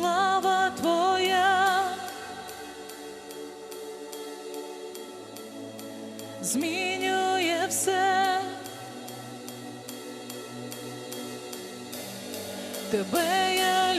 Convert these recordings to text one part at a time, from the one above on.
Слава Твоя змінює все. Тебе я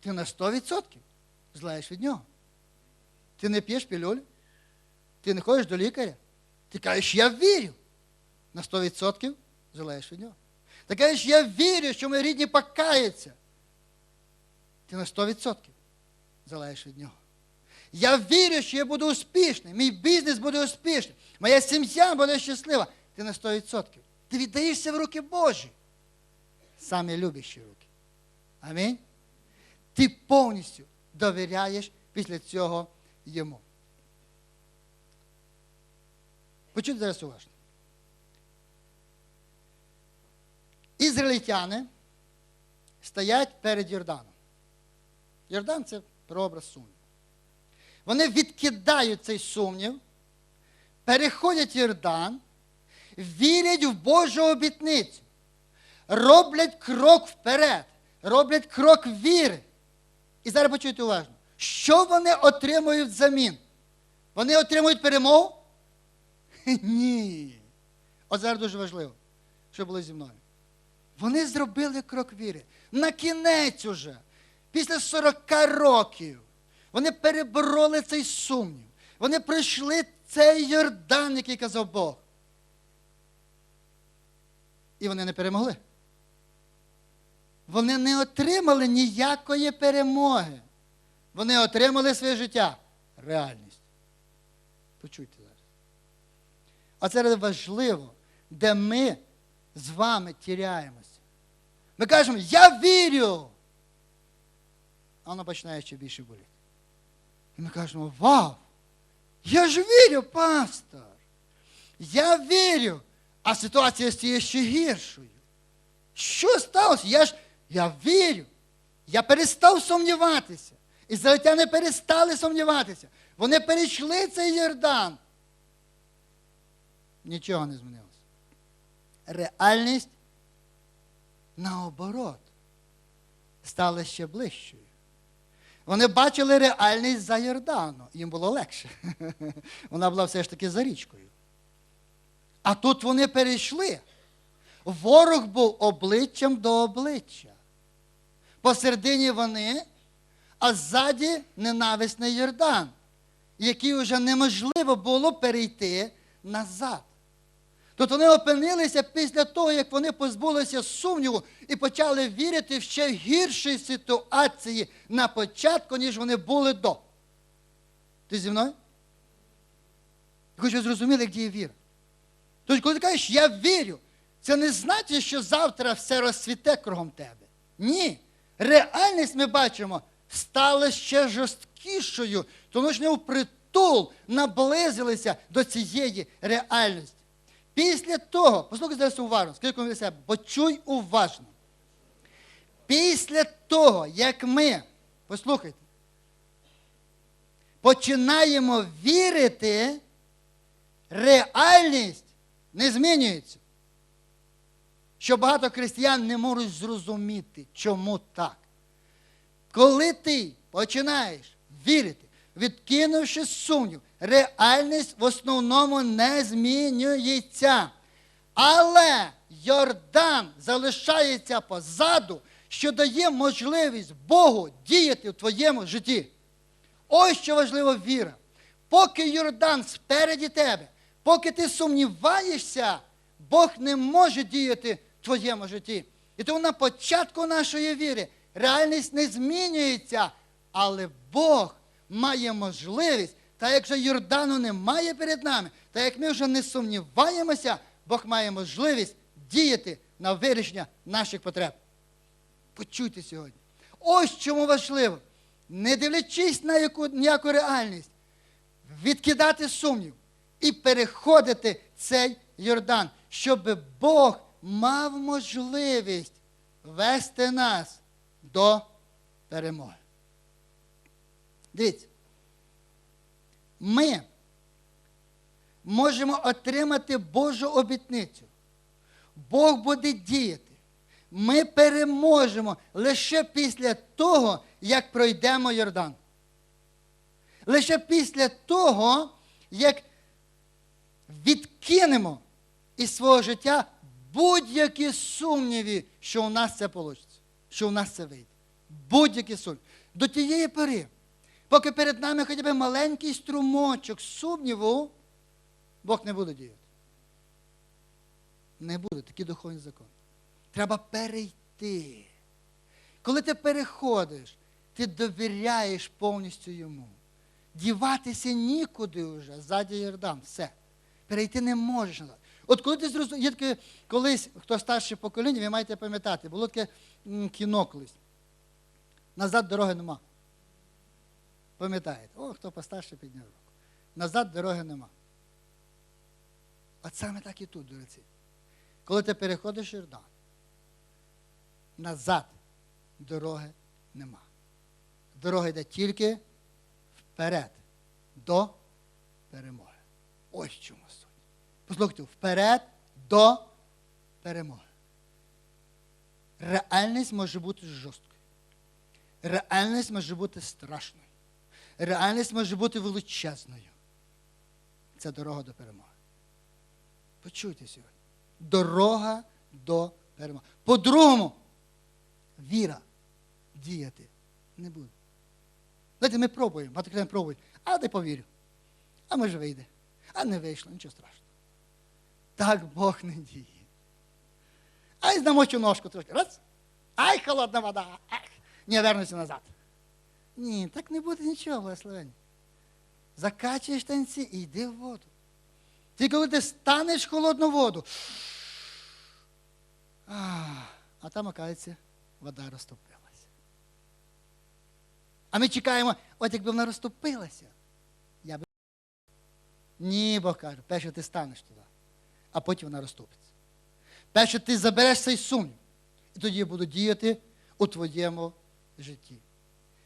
ти на 100% злаєш від нього. Ти не п'єш пілюлю, ти не ходиш до лікаря. Ти кажеш, я вірю. На 100% злаєш від нього. Ти кажеш, я вірю, що мої рідні покаються. Ти на 100% залежиш від нього. Я вірю, що я буду успішний, мій бізнес буде успішний, моя сім'я буде щаслива. Ти на 100%. Ти віддаєшся в руки Божі. Самі любящі руки. Амінь. Ти повністю довіряєш після цього йому. Почуйте зараз уважно. Ізраїльтяни стоять перед Йорданом. Йордан це прообраз сумніву. Вони відкидають цей сумнів, переходять Йордан, вірять в Божу обітницю, роблять крок вперед, роблять крок віри. І зараз почуйте уважно, що вони отримують взамін? Вони отримують перемогу? Ні. От зараз дуже важливо, що було зі мною. Вони зробили крок віри. На кінець уже, після 40 років, вони перебороли цей сумнів. Вони пройшли цей Йордан, який казав Бог. І вони не перемогли. Вони не отримали ніякої перемоги. Вони отримали своє життя. Реальність. Почуйте зараз. А це важливо, де ми з вами тіряємося. Ми кажемо, я вірю. А воно починає ще більше боліти. І ми кажемо, вау! Я ж вірю, пастор. Я вірю, а ситуація стає ще гіршою. Що сталося? Я ж я вірю. Я перестав сумніватися. Ізраїльтяни перестали сумніватися. Вони перейшли цей Йордан. Нічого не змінилося. Реальність наоборот стала ще ближчою. Вони бачили реальність за Йордану. Їм було легше. Вона була все ж таки за річкою. А тут вони перейшли. Ворог був обличчям до обличчя. Посередині вони, а ззаді ненависний Йордан, який вже неможливо було перейти назад. Тут вони опинилися після того, як вони позбулися сумніву і почали вірити в ще гіршій ситуації на початку, ніж вони були до. Ти зі мною? Хочу зрозуміти, як діє віра. Тобто, коли ти кажеш, я вірю, це не значить, що завтра все розцвіте кругом тебе. Ні. Реальність ми бачимо стала ще жорсткішою, тому що вони впритул наблизилися до цієї реальності. Після того, послухайте зараз уважно, скажіть для себе, почуй уважно. Після того, як ми, послухайте, починаємо вірити, реальність не змінюється. Що багато християн не можуть зрозуміти, чому так. Коли ти починаєш вірити відкинувши сумнів, реальність в основному не змінюється. Але Йордан залишається позаду, що дає можливість Богу діяти в твоєму житті. Ось що важливо віра. Поки Йордан спереді тебе, поки ти сумніваєшся, Бог не може діяти твоєму житті. І тому на початку нашої віри реальність не змінюється, але Бог має можливість, та якщо Йордану немає перед нами, та як ми вже не сумніваємося, Бог має можливість діяти на вирішення наших потреб. Почуйте сьогодні. Ось чому важливо, не дивлячись на яку, ніяку реальність, відкидати сумнів і переходити цей Йордан, щоб Бог мав можливість вести нас до перемоги. Дивіться, ми можемо отримати Божу обітницю. Бог буде діяти. Ми переможемо лише після того, як пройдемо Йордан. Лише після того, як відкинемо із свого життя будь-які сумніви, що у нас це вийде, що у нас це вийде. Будь-які сумніви. До тієї пори, поки перед нами хоча б маленький струмочок сумніву, Бог не буде діяти. Не буде такий духовний закон. Треба перейти. Коли ти переходиш, ти довіряєш повністю йому. Діватися нікуди вже, ззаді Йордан, все. Перейти не можеш назад. От коли ти зрозумієш, є таке, колись, хто старше покоління, ви маєте пам'ятати, було таке кіно колись. Назад дороги нема. Пам'ятаєте? О, хто постарше підняв руку. Назад дороги нема. От саме так і тут, дороці. Коли ти переходиш Йордан, назад дороги нема. Дорога йде тільки вперед, до перемоги. Ось чому суть. Послухайте, вперед до перемоги. Реальність може бути жорсткою. Реальність може бути страшною. Реальність може бути величезною. Це дорога до перемоги. Почуйте сьогодні. Дорога до перемоги. По-другому, віра діяти не буде. Знаєте, ми пробуємо, багато людей пробують, а не повірю. А може вийде. А не вийшло, нічого страшного. Так Бог не діє. Ай, намочу ножку трошки. Раз. Ай, холодна вода. Ах. Ні, вернуся назад. Ні, так не буде нічого, благословення. Закачуєш танці і йди в воду. Ти коли ти станеш холодну воду, а, а там, оказується, вода розтопилася. А ми чекаємо, от якби вона розтопилася, я би. Ні, Бог каже, перше ти станеш туди, а потім вона розтопиться. Перше ти забереш цей сумнів, і тоді буду діяти у твоєму житті.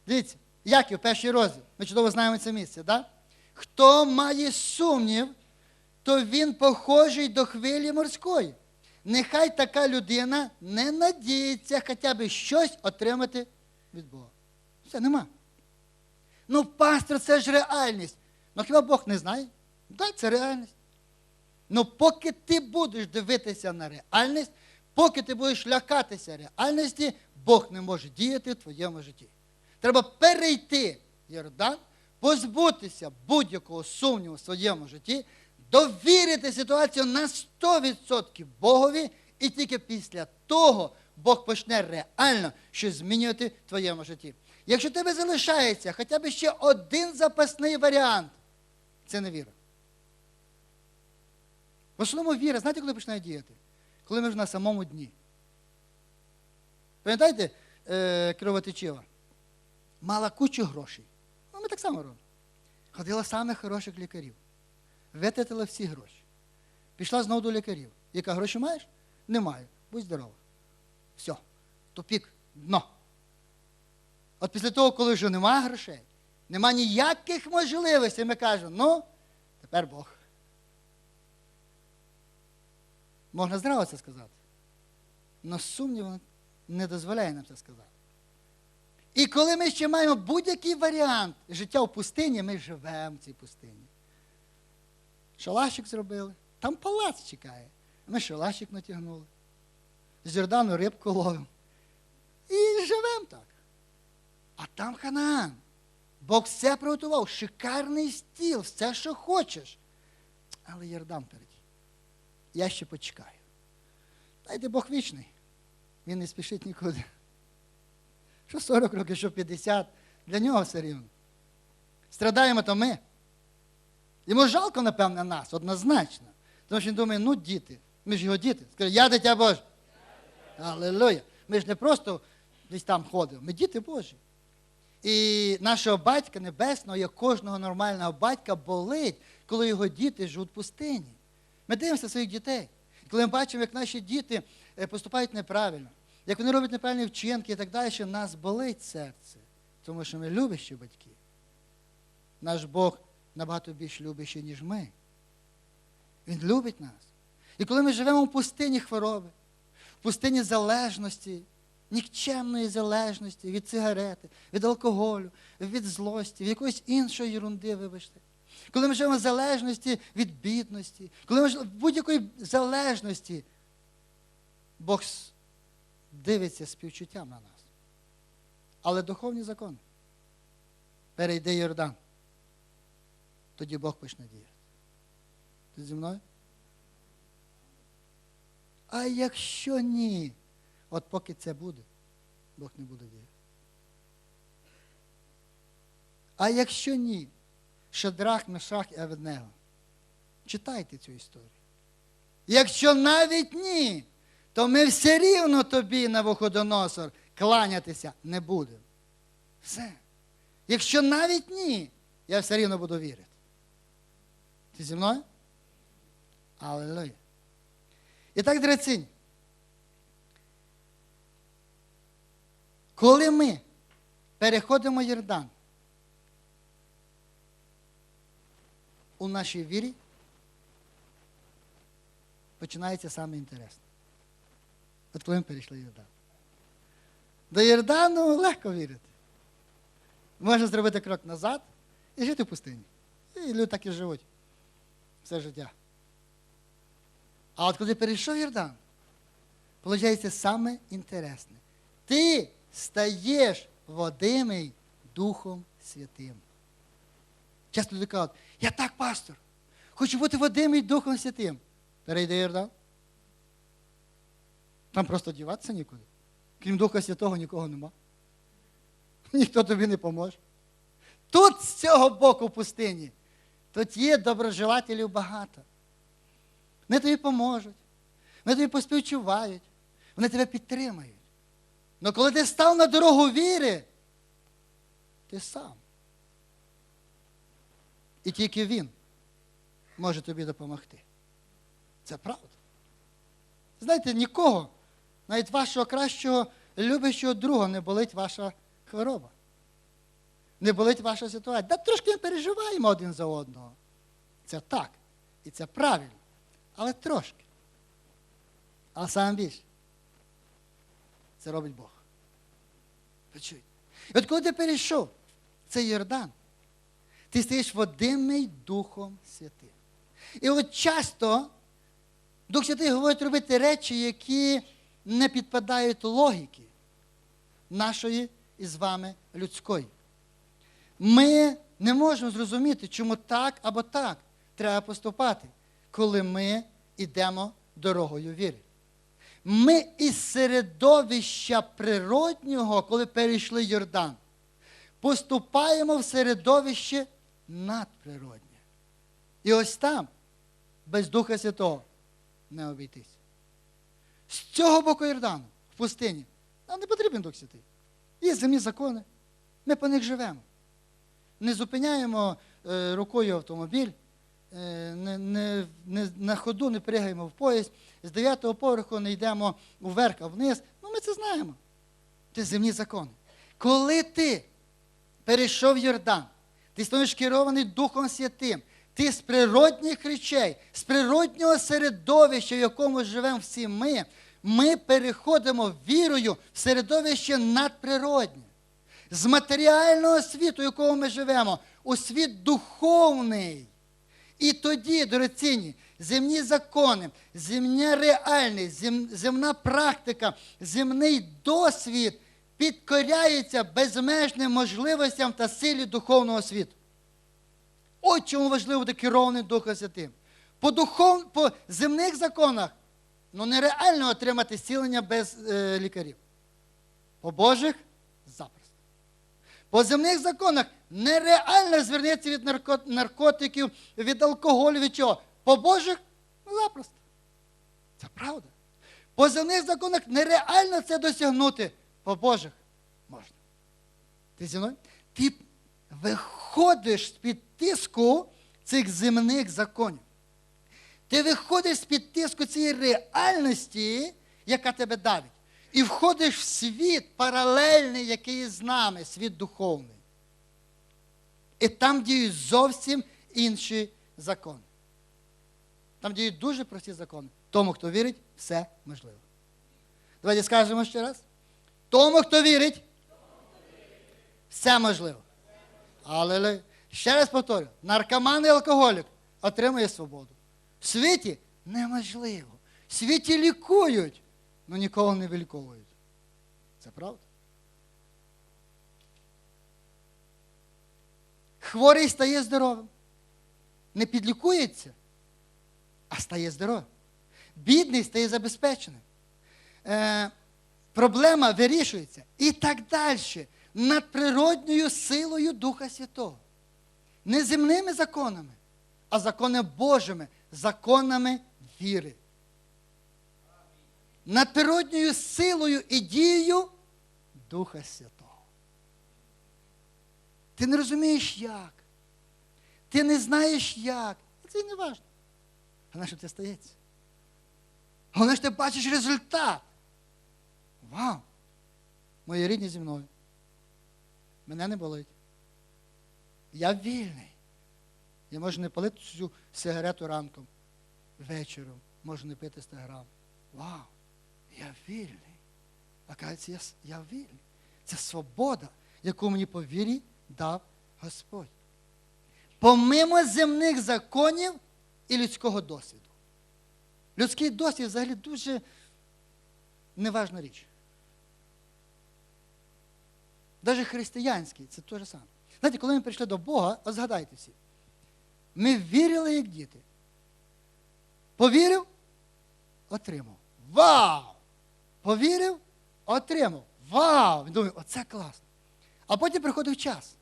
Дивіться, Яків, перший розділ. Ми чудово знаємо це місце, да? Хто має сумнів, то він похожий до хвилі морської. Нехай така людина не надіється хоча б щось отримати від Бога. Все, нема. Ну, пастор, це ж реальність. Ну хіба Бог не знає? Так, це реальність. Ну, поки ти будеш дивитися на реальність, поки ти будеш лякатися реальності, Бог не може діяти в твоєму житті. Треба перейти Йордан, позбутися будь-якого сумніву в своєму житті, довірити ситуацію на 100% Богові, і тільки після того Бог почне реально щось змінювати в твоєму житті. Якщо тебе залишається хоча б ще один запасний варіант, це не віра. В основному віра, знаєте, коли починає діяти? Коли ми вже на самому дні. Пам'ятаєте, е, Кровотечева? Мала кучу грошей. Ну, ми так само робимо. Ходила самих хороших лікарів. Витратила всі гроші. Пішла знову до лікарів. Яка гроші маєш? Немає. Будь здорова. Все. Тупік, дно. От після того, коли вже немає грошей, нема ніяких можливостей, ми кажемо, ну, тепер Бог. Можна здраво це сказати. Но сумнів не дозволяє нам це сказати. І коли ми ще маємо будь-який варіант життя в пустині, ми живемо в цій пустині. Шалашик зробили, там палац чекає. Ми шалашик натягнули. З Йордану рибку ловимо. І живемо так. А там Ханаан. Бог все приготував, шикарний стіл, все, що хочеш. Але Йордан переді. Я ще почекаю. Дайте Бог вічний. Він не спішить нікуди. Що 40 років, що 50, для нього все рівно. Страдаємо то ми. Йому жалко, напевне, нас, однозначно. Тому що він думає, ну діти, ми ж його діти. Скаже, я дитя Боже. Аллилуйя. Ми ж не просто десь там ходимо, ми діти Божі. І нашого батька небесного, як кожного нормального батька, болить, коли його діти живуть в пустині. Ми дивимося своїх дітей. Коли ми бачимо, як наші діти е, поступають неправильно, як вони роблять неправильні вчинки і так далі, що нас болить серце, тому що ми любящі батьки. Наш Бог набагато більш любящий, ніж ми. Він любить нас. І коли ми живемо в пустині хвороби, в пустині залежності, нікчемної залежності від сигарети, від алкоголю, від злості, від якоїсь іншої ерунди, вибачте. Коли ми живемо в залежності від бідності, коли ми живемо в будь-якої залежності, Бог дивиться співчуттям на нас. Але духовні закони. Перейде Йордан. Тоді Бог почне діяти. Ти зі мною? А якщо ні, от поки це буде, Бог не буде діяти. А якщо ні, Шадрах, Мешах і Аведнего. Читайте цю історію. Якщо навіть ні, то ми все рівно тобі, Навуходоносор, кланятися не будемо. Все. Якщо навіть ні, я все рівно буду вірити. Ти зі мною? Аллилуйя. І так, драцинь. Коли ми переходимо Йордан у нашій вірі, починається саме інтересне. От коли ми перейшли Йордан. До Йордану легко вірити. Можна зробити крок назад і жити в пустині. І люди так і живуть все життя. А от коли перейшов Йордан, виходить саме інтересне. Ти стаєш водимий Духом Святим. Часто люди кажуть, я так пастор, хочу бути водимий Духом Святим. Перейди Йордан. Там просто діватися нікуди. Крім Духа Святого нікого нема. Ніхто тобі не поможе. Тут з цього боку в пустині, тут є доброжелателів багато. Вони тобі поможуть, вони тобі поспівчувають, вони тебе підтримають. Але коли ти став на дорогу віри, ти сам. І тільки він може тобі допомогти. Це правда. Знаєте, нікого, навіть вашого кращого любящого друга не болить ваша хвороба. Не болить ваша ситуація. Да трошки ми переживаємо один за одного. Це так. І це правильно. Але трошки. Але саме більше. Це робить Бог. Почуй. І от коли ти перейшов цей Йордан, ти стаєш водимий Духом Святим. І от часто Дух Святий говорить робити речі, які не підпадають логіки нашої і з вами людської. Ми не можемо зрозуміти, чому так або так треба поступати, коли ми йдемо дорогою віри. Ми із середовища природнього, коли перейшли Йордан, поступаємо в середовище надприроднє. І ось там, без Духа Святого, не обійтись. З цього боку Йордану, в пустині, нам не потрібен Дух Святий. Є земні закони, ми по них живемо. Не зупиняємо е, рукою автомобіль, е, не, не, не, на ходу не пригаємо в поїзд, з 9-го поверху не йдемо вверх, а вниз. Ну, ми це знаємо. Це земні закони. Коли ти перейшов Йордан, ти становиш керований Духом Святим, ти з природних речей, з природнього середовища, в якому живемо всі ми, ми переходимо вірою в середовище надприроднє. з матеріального світу, в якому ми живемо, у світ духовний. І тоді, дорогоцінні, земні закони, земня реальність, земна практика, земний досвід підкоряється безмежним можливостям та силі духовного світу. От чому важливо бути керований Духом Святим. По, духов... по земних законах ну, нереально отримати зцілення без е, лікарів. По Божих запросто. По земних законах нереально звернутися від нарко- наркотиків, від алкоголю, від чого. По Божих запросто. Це правда. По земних законах нереально це досягнути. По Божих можна. Ти зі мною? Ти виходиш з-під тиску цих земних законів. Ти виходиш з-під тиску цієї реальності, яка тебе давить. І входиш в світ паралельний, який є з нами, світ духовний. І там діють зовсім інші закони. Там діють дуже прості закони. Тому, хто вірить, все можливо. Давайте скажемо ще раз. Тому, хто вірить, все можливо. Але ще раз повторю: наркоман і алкоголік отримує свободу. В світі неможливо. В світі лікують, але нікого не виліковують. Це правда? Хворий стає здоровим. Не підлікується, а стає здоровим. Бідний стає забезпеченим. Е, проблема вирішується. І так далі. Надприродньою силою Духа Святого. Не земними законами, а законами Божими, законами віри. Надприродньою силою і дією Духа Святого. Ти не розумієш як. Ти не знаєш як. Це не важливо. Головне, що це стається. Головне, що ти бачиш результат. Вау! Мої рідні зі мною. Мене не болить. Я вільний. Я можу не палити цю сигарету ранком, вечором, можу не пити 100 грам. Вау! Я вільний. Оказується, я, я вільний. Це свобода, яку мені по вірі дав Господь. Помимо земних законів і людського досвіду. Людський досвід взагалі дуже неважна річ. Навіть християнський це те ж саме. Знаєте, коли ми прийшли до Бога, от згадайте всі, ми вірили, як діти. Повірив, отримав. Вау! Повірив, отримав. Вау! Він думає, оце класно. А потім приходив час.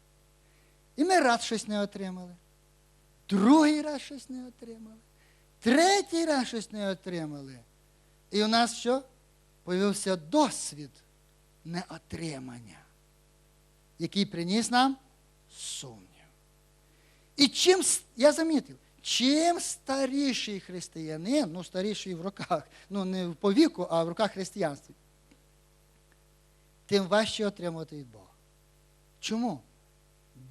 І ми раз щось не отримали. Другий раз щось не отримали. Третій раз щось не отримали. І у нас що? Появився досвід неотримання, який приніс нам сумнів. І чим, я замітив, чим старіший християнин, ну старіший в руках, ну не по віку, а в руках християнства, тим важче отримувати від Бога. Чому?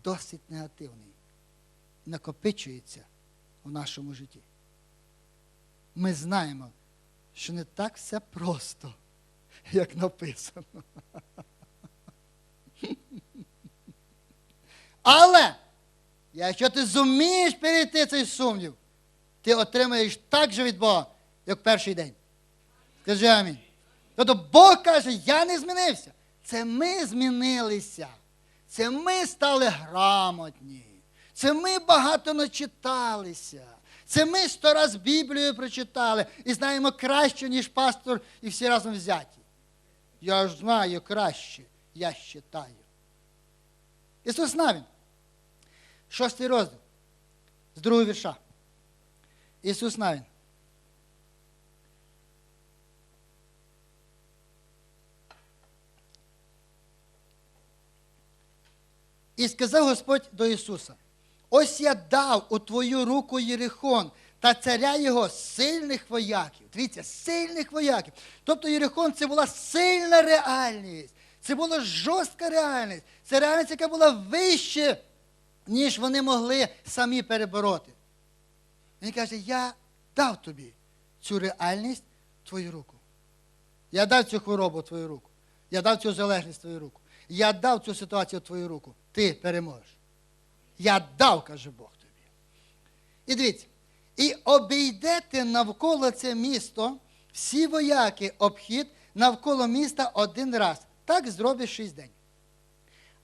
Досвід негативний накопичується у нашому житті. Ми знаємо, що не так все просто, як написано. Але, якщо ти зумієш перейти цей сумнів, ти отримаєш так же від Бога, як перший день. Скажи амінь. Тобто Бог каже, я не змінився. Це ми змінилися. Це ми стали грамотні. Це ми багато начиталися. Це ми сто раз Біблію прочитали і знаємо краще, ніж пастор, і всі разом взяті. Я ж знаю краще, я читаю. Ісус Навін, шостий розділ, з другого вірша. Ісус Навін. І сказав Господь до Ісуса: ось я дав у твою руку Єрихон та царя його сильних вояків. Дивіться, сильних вояків. Тобто Єрихон це була сильна реальність, це була жорстка реальність, це реальність, яка була вище, ніж вони могли самі перебороти. Він каже, я дав тобі цю реальність в твою руку. Я дав цю хворобу в твою руку. Я дав цю залежність в твою руку. я дав цю ситуацію в твою руку, ти переможеш. Я дав, каже Бог тобі. І дивіться, і обійдете навколо це місто всі вояки обхід навколо міста один раз. Так зробиш шість день.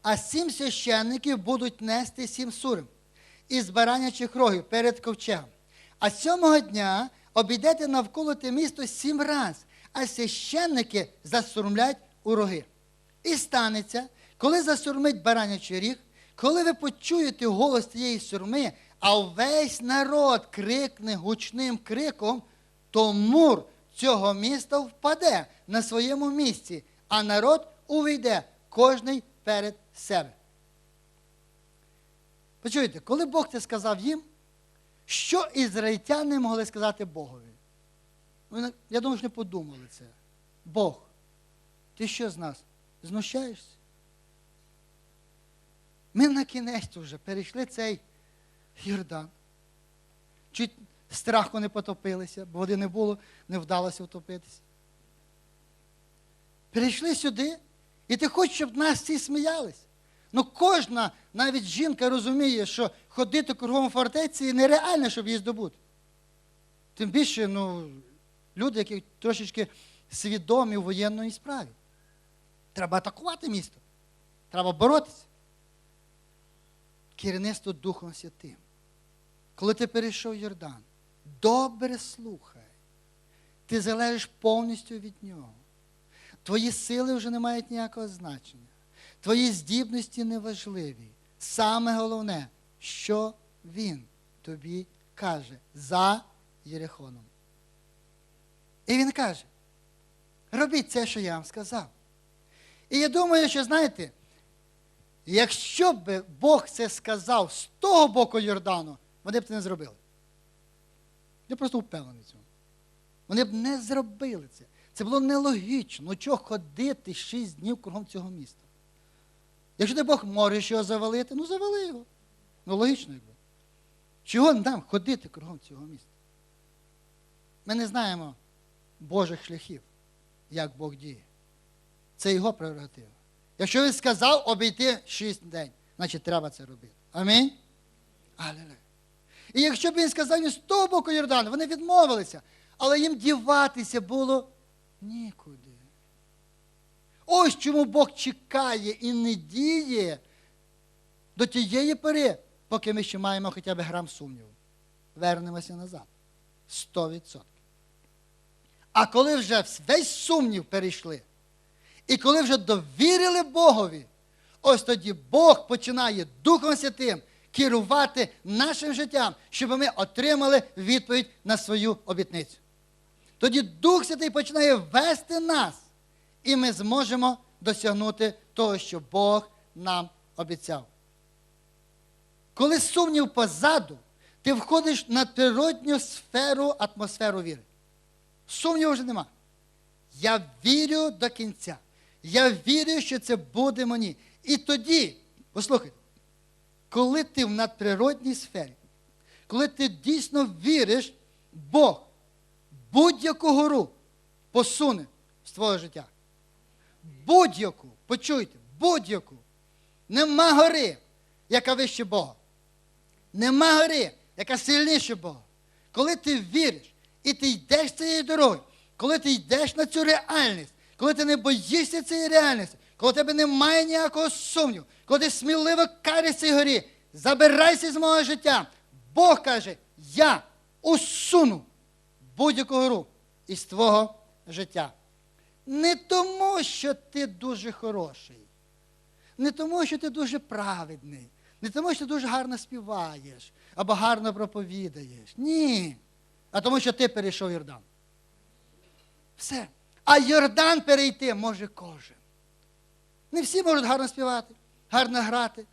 А сім священників будуть нести сім сурм із баранячих рогів перед ковчегом. А сьомого дня обійдете навколо те місто сім раз, а священники засурмлять у роги. І станеться, коли засурмить баранячий ріг, коли ви почуєте голос тієї сурми, а весь народ крикне гучним криком, то мур цього міста впаде на своєму місці, а народ увійде кожний перед себе. Почуєте, коли Бог це сказав їм, що ізраїльтяни могли сказати Богові? Вони, я думаю, що не подумали це. Бог, ти що з нас? Знущаєшся? Ми на кінець вже перейшли цей Йордан. Чуть страху не потопилися, бо води не було, не вдалося втопитися. Перейшли сюди, і ти хочеш, щоб нас всі сміялись. Ну кожна, навіть жінка розуміє, що ходити кругом фортеці нереально, щоб її здобути. Тим більше, ну, люди, які трошечки свідомі в воєнної справі. Треба атакувати місто. Треба боротися. Керівництво Духом Святим. Коли ти перейшов Йордан, добре слухай. Ти залежиш повністю від нього. Твої сили вже не мають ніякого значення. Твої здібності неважливі. Саме головне, що він тобі каже за Єрихоном. І він каже: робіть це, що я вам сказав. І я думаю, що знаєте, якщо б Бог це сказав з того боку Йордану, вони б це не зробили. Я просто впевнений в цьому. Вони б не зробили це. Це було нелогічно. Чого ходити шість днів кругом цього міста? Якщо ти Бог можеш його завалити, ну завали його. Ну логічно якби. Чого нам ходити кругом цього міста? Ми не знаємо Божих шляхів, як Бог діє. Це його прерогатива. Якщо він сказав обійти шість день, значить треба це робити. Амінь? Алілуя. І якщо б він сказав він з того боку Йордану, вони відмовилися, але їм діватися було нікуди. Ось чому Бог чекає і не діє до тієї пори, поки ми ще маємо хоча б грам сумніву. Вернемося назад. Сто відсотків. А коли вже весь сумнів перейшли, і коли вже довірили Богові, ось тоді Бог починає Духом Святим керувати нашим життям, щоб ми отримали відповідь на свою обітницю. Тоді Дух Святий починає вести нас, і ми зможемо досягнути того, що Бог нам обіцяв. Коли сумнів позаду, ти входиш на природню сферу, атмосферу віри. Сумніву вже нема. Я вірю до кінця. Я вірю, що це буде мені. І тоді, послухайте, коли ти в надприродній сфері, коли ти дійсно віриш, Бог будь-яку гору посуне з твого життя. Будь-яку, почуйте, будь-яку. Нема гори, яка вище Бога. Нема гори, яка сильніше Бога. Коли ти віриш і ти йдеш цією дорогою, коли ти йдеш на цю реальність, коли ти не боїшся цієї реальності, коли тебе немає ніякого сумніву, коли ти сміливо кажеш цій горі, забирайся з мого життя. Бог каже, я усуну будь-яку гору із твого життя. Не тому, що ти дуже хороший, не тому, що ти дуже праведний, не тому, що ти дуже гарно співаєш або гарно проповідаєш. Ні. А тому, що ти перейшов Йордан. Все. А Йордан перейти може кожен. Не всі можуть гарно співати, гарно грати,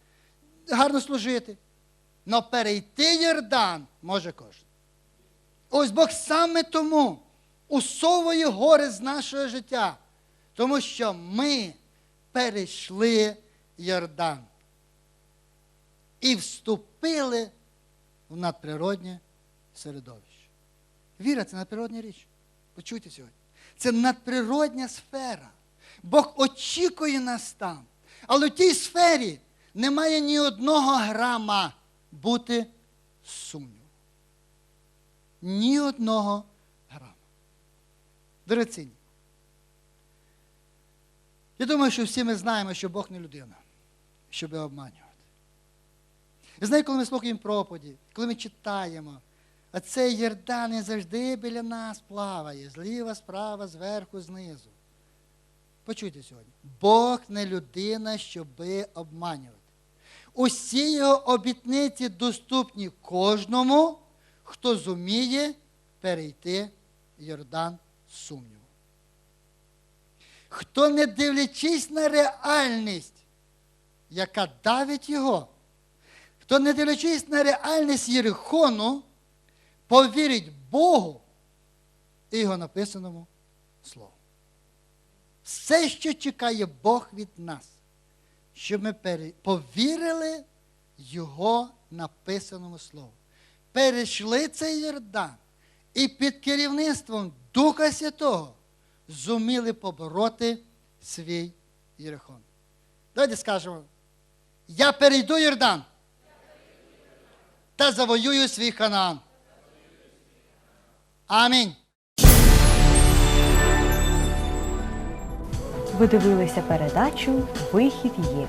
гарно служити. Но перейти Йордан може кожен. Ось Бог саме тому усовує гори з нашого життя, тому що ми перейшли Йордан і вступили в надприроднє середовище. Віра це надприродня річ. Почуйте сьогодні. Це надприродня сфера. Бог очікує нас там. Але в тій сфері немає ні одного грама бути сумніву. Ні одного грама. Дорогоцінні. Я думаю, що всі ми знаємо, що Бог не людина, щоб обманювати. І знаєте, коли ми слухаємо проповіді, коли ми читаємо, а цей Єрдан завжди біля нас плаває, зліва, справа, зверху, знизу. Почуйте сьогодні. Бог не людина, щоби обманювати. Усі його обітниці доступні кожному, хто зуміє перейти Йордан сумніву. Хто, не дивлячись на реальність, яка давить його, хто, не дивлячись на реальність Єрихону, повірить Богу і його написаному Слову. Все, що чекає Бог від нас, щоб ми повірили Його написаному Слову. Перейшли цей Йордан і під керівництвом Духа Святого зуміли побороти свій Єрихон. Давайте скажемо, я перейду Йордан та завоюю свій Ханаан. Амінь. Ви дивилися передачу Вихід є.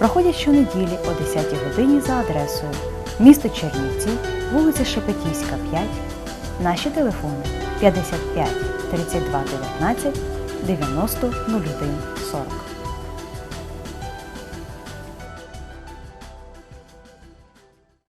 проходять щонеділі о 10 годині за адресою місто Чернівці, вулиця Шепетівська, 5. Наші телефони 55 32 19 90 01 40.